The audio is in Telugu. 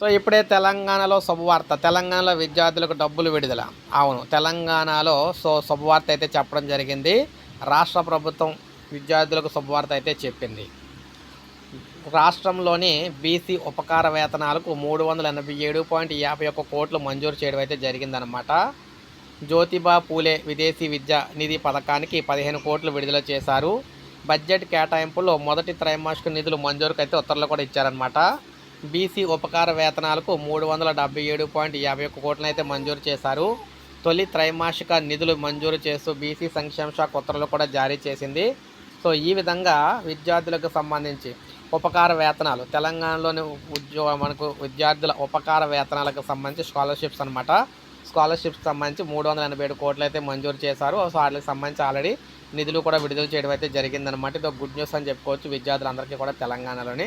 సో ఇప్పుడే తెలంగాణలో శుభవార్త. తెలంగాణలో విద్యార్థులకు డబ్బులు విడుదల. అవును తెలంగాణలో సో శుభవార్త అయితే చెప్పడం జరిగింది. రాష్ట్ర ప్రభుత్వం విద్యార్థులకు శుభవార్త అయితే చెప్పింది. రాష్ట్రంలోని బీసీ ఉపకార వేతనాలకు మూడు వందల ఎనభై ఏడు పాయింట్ యాభై ఒక్క కోట్లు మంజూరు చేయడం అయితే జరిగిందనమాట జ్యోతిబా పూలే విదేశీ విద్యా నిధి పథకానికి పదిహేను కోట్లు విడుదల చేశారు. బడ్జెట్ కేటాయింపులో మొదటి త్రైమాసిక నిధులు మంజూరుకు అయితే ఉత్తర్వులు కూడా ఇచ్చారనమాట బీసీ ఉపకార వేతనాలకు మూడు వందల డెబ్బై ఏడు పాయింట్ యాభై ఒక్క కోట్లను అయితే మంజూరు చేశారు. తొలి త్రైమాసిక నిధులు మంజూరు చేస్తూ బీసీ సంక్షేమ శాఖ ఉత్తర్వులు కూడా జారీ చేసింది. సో ఈ విధంగా విద్యార్థులకు సంబంధించి ఉపకార వేతనాలు తెలంగాణలోని ఉద్యోగ మనకు విద్యార్థుల ఉపకార వేతనాలకు సంబంధించి స్కాలర్షిప్స్ అనమాట స్కాలర్షిప్స్ సంబంధించి మూడు వందల ఎనభై ఏడు కోట్లు అయితే మంజూరు చేశారు. సో వాటికి సంబంధించి ఆల్రెడీ నిధులు కూడా విడుదల చేయడం అయితే జరిగిందనమాట ఇది ఒక గుడ్ న్యూస్ అని చెప్పుకోవచ్చు విద్యార్థులందరికీ కూడా తెలంగాణలోని.